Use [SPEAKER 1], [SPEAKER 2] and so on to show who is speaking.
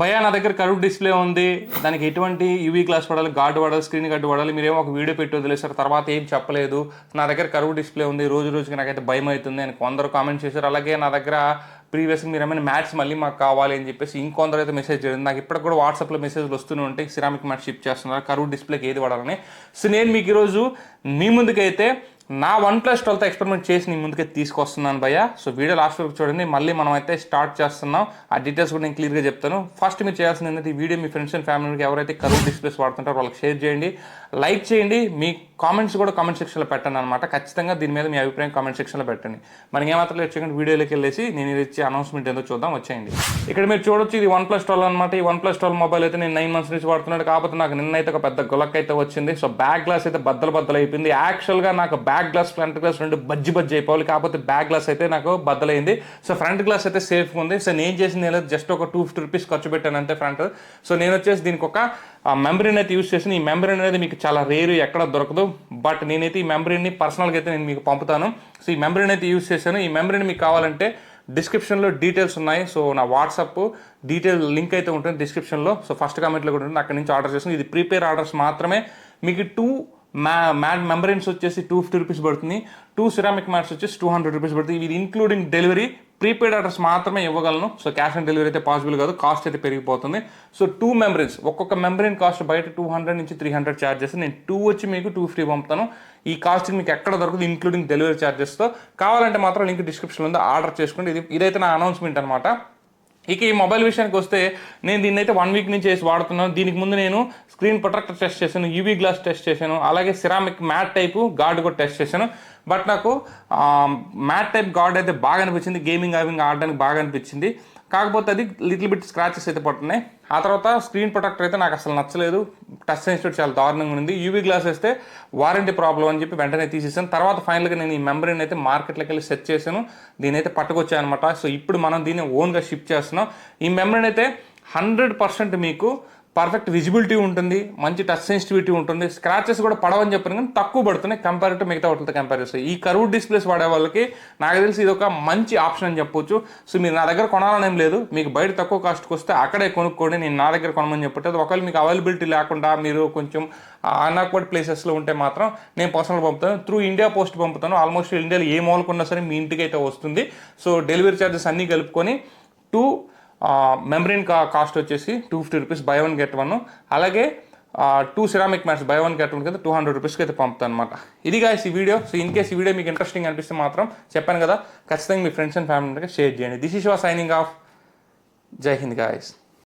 [SPEAKER 1] భయా నా దగ్గర కరువు డిస్ప్లే ఉంది. దానికి ఎటువంటి యూవీ గ్లాస్ పడాలి గార్డ్ పడాలి స్క్రీన్ గార్డ్ పడాలి మీరేమో ఒక వీడియో పెట్టి వదిలేసారు తర్వాత ఏం చెప్పలేదు. నా దగ్గర కరువు డిస్ప్లే ఉంది రోజు రోజుకి నాకైతే భయం అవుతుంది అని కొందరు కామెంట్ చేశారు. అలాగే నా దగ్గర ప్రీవియస్ మీరు ఏమైనా మ్యాట్స్ మళ్ళీ మాకు కావాలి అని చెప్పేసి ఇంకొందరు అయితే మెసేజ్ చేయండి నాకు ఇప్పటికి కూడా వాట్సాప్లో మెసేజ్లు వస్తూనే ఉంటాయి. సిరామిక్ మ్యాట్ షిప్ చేస్తున్నారు. కరువు డిస్ప్లేకి ఏది వాడాలని. సో నేను మీకు ఈరోజు మీ ముందుకైతే నా వన్ ప్లస్ ట్వెల్త్ ఎక్స్పెరిమెంట్ చేసి నీ ముందుకే తీసుకొస్తున్నాను భయ్య. సో వీడియో లాస్ట్ వరకు చూడండి. మళ్ళీ మనం అయితే స్టార్ట్ చేస్తున్నాం. ఆ డీటెయిల్స్ కూడా నేను క్లియర్గా చెప్తాను. ఫస్ట్ మీరు చేయాల్సింది ఏంటంటే ఈ వీడియో మీ ఫ్రెండ్స్ అండ్ ఫ్యామిలీకి ఎవరైతే కరువు డిస్ప్లేస్ వాడుతుంటారో వాళ్ళకి షేర్ చేయండి. లైక్ చేయండి. మీ కామెంట్స్ కూడా కామెంట్ సెక్షన్లో పెట్టండి అనమాట ఖచ్చితంగా దీని మీద మీ అభిప్రాయం కామెంట్ సెక్షన్లో పెట్టండి. మనకి ఏమాత్రం లేట్ వీడియోలోకి వెళ్ళేసి నేను ఇది ఇచ్చే అనౌన్స్మెంట్ ఏదో చూద్దాం వచ్చేయండి. ఇక్కడ మీరు చూడొచ్చు ఇది వన్ ప్లస్ ట్వెల్వ్ అనమాట ఈ వన్ ప్లస్ ట్వెల్వ్ మొబైల్ అయితే నేను నైన్ మంత్స్ నుంచి వాడుతున్నాడు కాకపోతే నాకు నిన్నైతే ఒక పెద్ద గులక్ అయితే వచ్చింది. సో బ్యాక్ గ్లాస్ అయితే బద్దలు బద్దలు అయిపోయింది. యాక్చువల్గా నాకు బ్యాక్ గ్లాస్ ఫ్రంట్ గ్లాస్ రెండు బజ్జి బజ్జి అయిపోవాలి. కాకపోతే బ్యాక్ గ్లాస్ అయితే నాకు బద్దలైంది. సో ఫ్రంట్ గ్లాస్ అయితే సేఫ్గా ఉంది. సో నేను చేసింది ఏదో జస్ట్ ఒక టూ ఫిఫ్టీ రూపీస్ ఖర్చు పెట్టాను అంతే ఫ్రంట్. సో నేను వచ్చేసి దీనికి ఒక మెమరీని అయితే యూస్ చేసిన ఈ మెమరీ అనేది మీకు చాలా రేరు ఎక్కడ దొరకదు. బట్ నేనైతే ఈ మెమరీని పర్సనల్గా అయితే నేను మీకు పంపుతాను. సో ఈ మెమరీని అయితే యూస్ చేశాను. ఈ మెమరీని మీకు కావాలంటే డిస్క్రిప్షన్లో డీటెయిల్స్ ఉన్నాయి. సో నా వాట్సాప్ డీటెయిల్ లింక్ అయితే ఉంటుంది డిస్క్రిప్షన్లో సో ఫస్ట్ కామెంట్లో కూడా ఉంటుంది. అక్కడ నుంచి ఆర్డర్ చేస్తాను. ఇది ప్రీపేర్ ఆర్డర్స్ మాత్రమే. మీకు టూ మ్యా మ్యాడ్ మెంబరెన్స్ వచ్చేసి టూ ఫిఫ్టీ రూపీస్ పడుతుంది. టూ సిరామిక్ మ్యాట్స్ వచ్చేసి టూ హండ్రెడ్ రూపీస్ పడుతుంది. ఇది ఇంక్లూడింగ్ డెలివరీ ప్రీపెయిడ్ అడ్రస్ మాత్రమే ఇవ్వగలను. సో క్యాష్ ఆన్ డెలివరీ అయితే పాసిబుల్ కాదు. కాస్ట్ అయితే పెరిగిపోతుంది. సో టూ మెంబరీన్స్ ఒక్కొక్క మెంబరీన్ కాస్ట్ బయట టూ హండ్రెడ్ నుంచి త్రీ హండ్రెడ్ ఛార్జెస్ నేను టూ వచ్చి మీకు టూ ఫ్రీ పంపుతాను. ఈ కాస్ట్ మీకు ఎక్కడ దొరకదు ఇంక్లూడింగ్ డెలివరీ ఛార్జెస్తో కావాలంటే మాత్రం లింక్ డిస్క్రిప్షన్లో ఉంది. ఆర్డర్ చేసుకోండి. ఇది ఇదైతే నా అనౌన్స్మెంట్ అనమాట ఇక ఈ మొబైల్ విషయానికి వస్తే నేను దీన్ని అయితే వన్ వీక్ నుంచి చేసి వాడుతున్నాను. దీనికి ముందు నేను స్క్రీన్ ప్రొటెక్టర్ టెస్ట్ చేశాను యూవీ గ్లాస్ టెస్ట్ చేశాను అలాగే సిరామిక్ మ్యాట్ టైపు గార్డ్ కూడా టెస్ట్ చేశాను. బట్ నాకు మ్యాట్ టైప్ గార్డ్ అయితే బాగా అనిపించింది. గేమింగ్ అవింగ్ ఆడడానికి బాగా అనిపించింది. కాకపోతే అది లిటిల్ బిట్ స్క్రాచెస్ అయితే పడుతున్నాయి. ఆ తర్వాత స్క్రీన్ ప్రొటెక్టర్ అయితే నాకు అసలు నచ్చలేదు. టచ్ సెన్సిటివ్ చాలా దారుణంగా ఉంది. యూవీ గ్లాస్ వేస్తే వారంటీ ప్రాబ్లం అని చెప్పి వెంటనే తీసేసాను. తర్వాత ఫైనల్గా నేను ఈ మెంబరీని అయితే మార్కెట్లోకి వెళ్ళి సెట్ చేశాను. దీని అయితే పట్టుకొచ్చాను అనమాట సో ఇప్పుడు మనం దీన్ని ఓన్గా షిప్ చేస్తున్నాం. ఈ మెంబరీని అయితే హండ్రెడ్ పర్సెంట్ మీకు పర్ఫెక్ట్ విజిబిలిటీ ఉంటుంది మంచి టచ్ సెన్సిటివిటీ ఉంటుంది. స్క్రాచెస్ కూడా పడవని చెప్పాను కానీ తక్కువ పడుతున్నాయి కంపేర్ టు మిగతా వాటితో కంపేర్ చేస్తే. ఈ కరువు డిస్ప్లేస్ వాడే వాళ్ళకి నాకు తెలిసి ఇది ఒక మంచి ఆప్షన్ అని చెప్పొచ్చు. సో మీరు నా దగ్గర కొనాలనేం లేదు. మీకు బయట తక్కువ కాస్ట్కి వస్తే అక్కడే కొనుక్కోండి. నేను నా దగ్గర కొనమని చెప్పట్లేదు ఒకవేళ మీకు అవైలబిలిటీ లేకుండా మీరు కొంచెం అన్ఆక్వర్డ్ ప్లేసెస్లో ఉంటే మాత్రం నేను పర్సనల్ పంపుతాను. త్రూ ఇండియా పోస్ట్ పంపుతాను. ఆల్మోస్ట్ ఇండియాలో ఏ మాల్కున్నా సరే మీ ఇంటికి అయితే వస్తుంది. సో డెలివరీ ఛార్జెస్ అన్నీ కలుపుకొని టూ మెమరీన్ కా కాస్ట్ వచ్చేసి two fifty rupees buy one get one. అలాగే two ceramic mats buy one get one కింద టూ హండ్రెడ్ రూపీస్కి అయితే పంపుతాను అనమాట ఇది గాయస్ ఈ వీడియో. సో ఇన్ కేస్ ఈ వీడియో మీకు ఇంట్రెస్టింగ్ అనిపిస్తే మాత్రం చెప్పాను కదా. ఖచ్చితంగా మీ ఫ్రెండ్స్ అండ్ ఫ్యామిలీకి షేర్ చేయండి. This is your signing off Jai Hind guys